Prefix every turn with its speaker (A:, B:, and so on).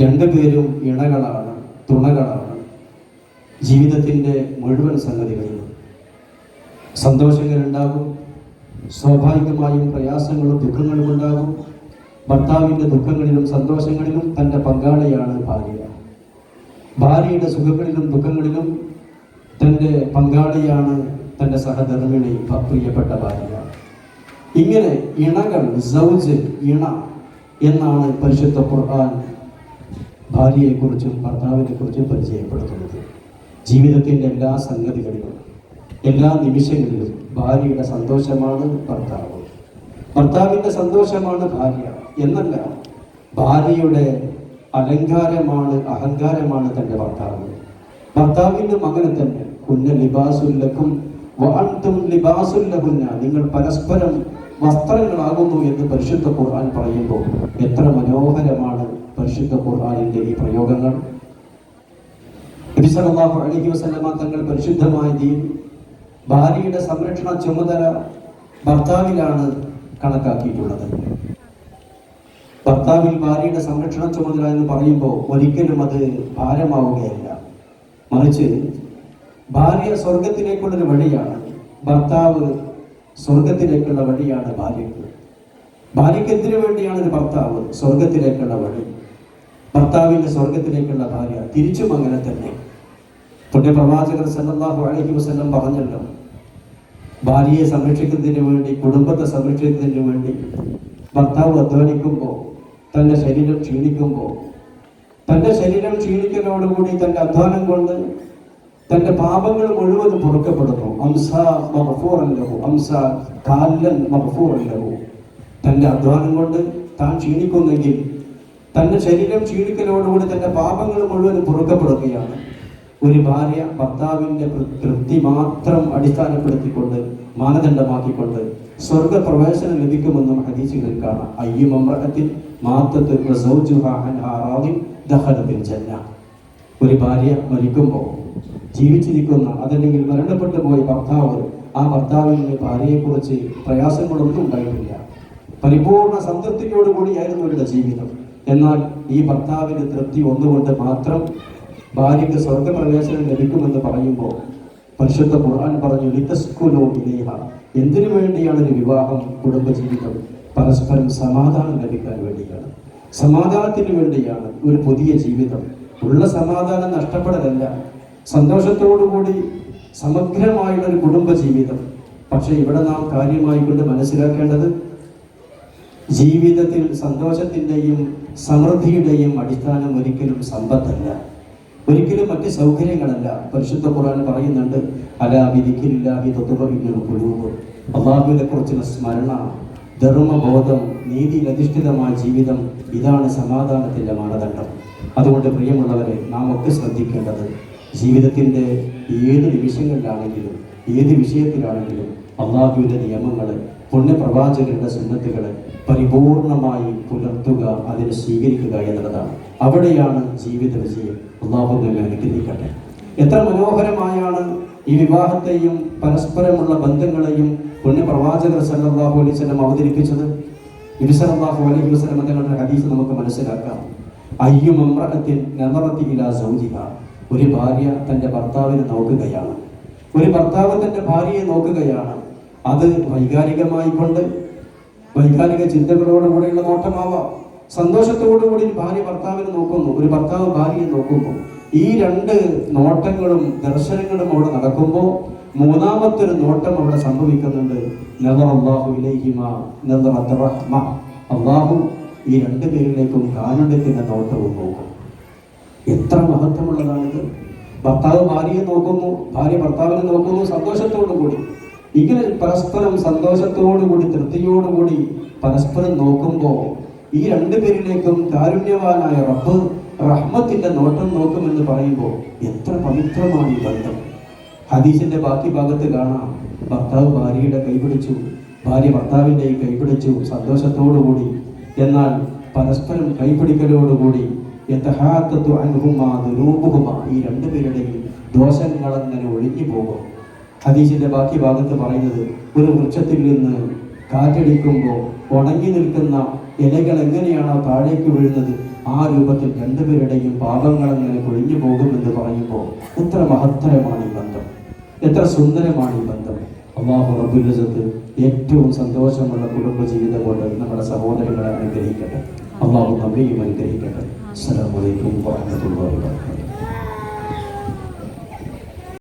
A: രണ്ടുപേരും ഇണകളാണ് തുണകളാണ് ജീവിതത്തിന്റെ മുഴുവൻ സംഗതികളിലും. സന്തോഷങ്ങളുണ്ടാകും സ്വാഭാവികമായും പ്രയാസങ്ങളും ദുഃഖങ്ങളും ഉണ്ടാകും. ഭർത്താവിന്റെ ദുഃഖങ്ങളിലും സന്തോഷങ്ങളിലും തന്റെ പങ്കാളിയാണ് ഭാര്യ. ഭാര്യയുടെ സുഖങ്ങളിലും ദുഃഖങ്ങളിലും തന്റെ പങ്കാളിയാണ് തന്റെ സഹധർമ്മിണി പ്രിയപ്പെട്ട ഭാര്യ. ഇങ്ങനെ ഇണകൾ സൗജ് ഇണ എന്നാണ് പരിശുദ്ധ ഖുർആൻ ഭാര്യയെക്കുറിച്ചും ഭർത്താവിനെക്കുറിച്ചും പരിചയപ്പെടുത്തുന്നത്. ജീവിതത്തിന്റെ എല്ലാ സംഗതികളിലും എല്ലാ നിമിഷങ്ങളിലും ഭാര്യയുടെ സന്തോഷമാണ് ഭർത്താവ്. ഭർത്താവിന്റെ സന്തോഷമാണ് ഭാര്യ. എന്നല്ല ഭാര്യയുടെ അലങ്കാരമാണ് അഹങ്കാരമാണ് തന്റെ ഭർത്താവ്. ഭർത്താവിന്റെ മകനെ തന്നെ കുഞ്ഞ ലിബാസുല്ലക്കും വാഴ്ത്തും ലിബാസുല്ലകുന്ന നിങ്ങൾ പരസ്പരം വസ്ത്രങ്ങളാകുന്നു എന്ന് പരിശുദ്ധ ഖുർആൻ പറയുമ്പോൾ എത്ര മനോഹരമാണ് പരിശുദ്ധ ഖുർആനിന്റെ ഈ പ്രയോഗങ്ങൾ. നബി സല്ലല്ലാഹു അലൈഹി വസല്ലമ തങ്ങൾ പരിശുദ്ധമായ ദീൻ ഭാര്യയുടെ സംരക്ഷണ ചുമതല ഭർത്താവിലാണ് കണക്കാക്കിയിട്ടുള്ളത്. ഭർത്താവിൽ ഭാര്യയുടെ സംരക്ഷണ ചുമതല എന്ന് പറയുമ്പോൾ ഒരിക്കലും അത് ഭാരമാവുകയല്ല. മറിച്ച് ഭാര്യ സ്വർഗത്തിലേക്കുള്ളൊരു വഴിയാണ് ഭർത്താവ് സ്വർഗത്തിലേക്കുള്ള വഴിയാണ് ഭാര്യയ്ക്ക് ഭാര്യയ്ക്ക് എന്തിനു വേണ്ടിയാണ് ഒരു ഭർത്താവ് സ്വർഗത്തിലേക്കുള്ള വഴി? ഭർത്താവിന്റെ സ്വർഗത്തിലേക്കുള്ള ഭാര്യ തിരിച്ചും അങ്ങനെ തന്നെ. പുണ്യ പ്രവാചകർ സല്ലാഹു അലൈഹി വസ്ലം പറഞ്ഞല്ലോ ഭാര്യയെ സംരക്ഷിക്കുന്നതിന് വേണ്ടി കുടുംബത്തെ സംരക്ഷിക്കുന്നതിന് വേണ്ടി ഭർത്താവ് അധ്വാനിക്കുമ്പോൾ തന്റെ ശരീരം ക്ഷീണിക്കുമ്പോൾ തന്റെ ശരീരം ക്ഷീണിക്കലോടുകൂടി തന്റെ അധ്വാനം കൊണ്ട് തന്റെ പാപങ്ങൾ മുഴുവൻ പൊറുക്കപ്പെടുന്നു. അംസ മഹഫൂറല്ലഹു അംസ കാലൻ മഹഫൂറല്ലഹു തന്റെ അധ്വാനം കൊണ്ട് താൻ ക്ഷീണിക്കുന്നെങ്കിൽ തന്റെ ശരീരം ക്ഷീണിക്കലോടുകൂടി തന്റെ പാപങ്ങൾ മുഴുവൻ പുറക്കപ്പെടുകയാണ്. ഒരു ഭാര്യ ഭർത്താവിന്റെ തൃപ്തി മാത്രം അടിസ്ഥാനപ്പെടുത്തിക്കൊണ്ട് മാനദണ്ഡമാക്കിക്കൊണ്ട് സ്വർഗപ്രവേശനം ലഭിക്കുമെന്നും ഹദീസുകളിൽ കാണാം. അയ്യുമമ്രഹത്തിൽ മാത്തത്ത് വസൗജുഹ അൻഹാ റാദിൻ ദഖലത്തിൽ ജന്ന. ഒരു ഭാര്യ മരിക്കുമ്പോൾ ജീവിച്ചിരിക്കുന്ന അതല്ലെങ്കിൽ മരണപ്പെട്ടു പോയ ഭർത്താവ് ആ ഭർത്താവിന്റെ ഭാര്യയെക്കുറിച്ച് പ്രയാസങ്ങളൊന്നും ഉണ്ടായിട്ടില്ല പരിപൂർണ സംതൃപ്തിയോടുകൂടിയായിരുന്നു അവരുടെ ജീവിതം. എന്നാൽ ഈ ഭർത്താവിന് തൃപ്തി ഒന്നുകൊണ്ട് മാത്രം ഭാര്യയ്ക്ക് സ്വർഗപ്രവേശനം ലഭിക്കുമെന്ന് പറയുമ്പോൾ പരിശുദ്ധ ഖുർആൻ പറഞ്ഞു ലിതസ്കുലോ ഇലേഹ. എന്തിനു വേണ്ടിയാണ് ഒരു വിവാഹം കുടുംബജീവിതം? പരസ്പരം സമാധാനം ലഭിക്കാൻ വേണ്ടിയാണ്. സമാധാനത്തിന് വേണ്ടിയാണ് ഒരു പുതിയ ജീവിതം. ഉള്ള സമാധാനം നഷ്ടപ്പെടലല്ല. സന്തോഷത്തോടുകൂടി സമഗ്രമായുള്ള ഒരു കുടുംബ ജീവിതം പക്ഷെ ഇവിടെ നാം കാര്യമായി കൊണ്ട് മനസ്സിലാക്കേണ്ടത് ജീവിതത്തിൽ സന്തോഷത്തിന്റെയും സമൃദ്ധിയുടെയും അടിസ്ഥാനം ഒരിക്കലും സമ്പത്തല്ല. ഒരിക്കലും മറ്റ് സൗകര്യങ്ങളല്ല. പരിശുദ്ധ ഖുർആൻ പറയുന്നുണ്ട് അലാബിദിക്കില്ലാഹി തൊത്തുപവിക്കുന്ന കുഴുവ് അള്ളാഹുവിനെ കുറിച്ചുള്ള സ്മരണ ധർമ്മബോധം നീതിയിലധിഷ്ഠിതമായ ജീവിതം ഇതാണ് സമാധാനത്തിന്റെ മാനദണ്ഡം. അതുകൊണ്ട് പ്രിയമുള്ളവരെ നാം ഒക്കെ ശ്രദ്ധിക്കേണ്ടത് ജീവിതത്തിന്റെ ഏത് നിമിഷങ്ങളിലാണെങ്കിലും ഏത് വിഷയത്തിലാണെങ്കിലും അള്ളാഹുവിന്റെ നിയമങ്ങൾ പുണ്യപ്രവാചകരുടെ സുന്നത്തുകളെ പരിപൂർണമായി പുലർത്തുക അതിനെ സ്വീകരിക്കുക എന്നുള്ളതാണ്. അവിടെയാണ് ജീവിത വിജയം. അള്ളാഹു അനുഗ്രഹിക്കട്ടെ. എത്ര മനോഹരമായാണ് ഈ വിവാഹത്തെയും പരസ്പരമുള്ള ബന്ധങ്ങളെയും പുണ്യപ്രവാചകർ സല്ലല്ലാഹു അലൈഹി വസല്ലം അവതരിപ്പിച്ചത്. നബി സല്ലല്ലാഹു അലൈഹി വസല്ലം തങ്ങളുടെ ഹദീസ് നമുക്ക് മനസ്സിലാക്കാം. അയ്യും അമ്രഹത്തിൻ നമറത്തി സൗജിക ഒരു ഭാര്യ തന്റെ ഭർത്താവിനെ നോക്കുകയാണ്. ഒരു ഭർത്താവ് തന്റെ ഭാര്യയെ നോക്കുകയാണ്. അത് വൈകാരികമായിക്കൊണ്ട് വൈകാരിക ചിന്തകളോടുകൂടിയുള്ള നോട്ടമാവാം. സന്തോഷത്തോടുകൂടി കൂടി ഭാര്യ ഭർത്താവിനെ നോക്കുന്നു. ഒരു ഭർത്താവ് ഭാര്യയെ നോക്കുന്നു. ഈ രണ്ട് നോട്ടങ്ങളും ദർശനങ്ങളും അവിടെ നടക്കുമ്പോൾ മൂന്നാമത്തെ ഒരു നോട്ടം അവിടെ സംഭവിക്കുന്നുണ്ട്. അള്ളാഹു ഈ രണ്ട് പേരിലേക്കും കാരുണ്യത്തിന്റെ നോട്ടവും നോക്കും. എത്ര മഹത്വമുള്ളതാണിത്. ഭർത്താവ് ഭാര്യയെ നോക്കുന്നു ഭാര്യ ഭർത്താവിനെ നോക്കുന്നു സന്തോഷത്തോടു കൂടി. ഇങ്ങനെ പരസ്പരം സന്തോഷത്തോടുകൂടി തൃപ്തിയോടുകൂടി പരസ്പരം നോക്കുമ്പോൾ ഈ രണ്ടു പേരിലേക്കും കാരുണ്യവാനായ റബ്ബ് റഹ്മത്തിന്റെ നോട്ടം നോക്കുമെന്ന് പറയുമ്പോൾ എത്ര പവിത്രമാണ് ഈ ബന്ധം. ഹദീസിന്റെ ബാക്കി ഭാഗത്ത് കാണാം. ഭർത്താവ് ഭാര്യയുടെ കൈപിടിച്ചു ഭാര്യ ഭർത്താവിന്റെ കൈപിടിച്ചു സന്തോഷത്തോടുകൂടി എന്നാൽ പരസ്പരം കൈപിടിക്കലോടുകൂടി യഥഹാത്തത്തു അനുഭവമാ ദുരൂപുഹുമാ ഈ രണ്ടുപേരുടെയും ദോഷങ്ങളെങ്ങനെ ഒഴിഞ്ഞു പോകും. ഹദീസിന്റെ ബാക്കി ഭാഗത്ത് പറയുന്നത് ഒരു വൃക്ഷത്തിൽ നിന്ന് കാറ്റടിക്കുമ്പോൾ ഉണങ്ങി നിൽക്കുന്ന ഇലകൾ എങ്ങനെയാണോ താഴേക്ക് വീഴുന്നത്? ആ രൂപത്തിൽ രണ്ടുപേരുടെയും പാപങ്ങൾ അങ്ങനെ കൊഴിഞ്ഞു പോകുമെന്ന് പറയുമ്പോൾ എത്ര മഹത്തരമാണ് ഈ ബന്ധം. എത്ര സുന്ദരമാണ് ഈ ബന്ധം. അള്ളാഹു റബുല്ലത്ത് ഏറ്റവും സന്തോഷമുള്ള കുടുംബ ജീവിതം കൊണ്ട് നമ്മുടെ സഹോദരങ്ങളെ അനുഗ്രഹിക്കട്ടെ. അള്ളാഹു നമ്മയും അനുഗ്രഹിക്കട്ടെ. അസ്സലാമു അലൈക്കും വറഹ്മത്തുള്ളാഹി വബറകാതുഹു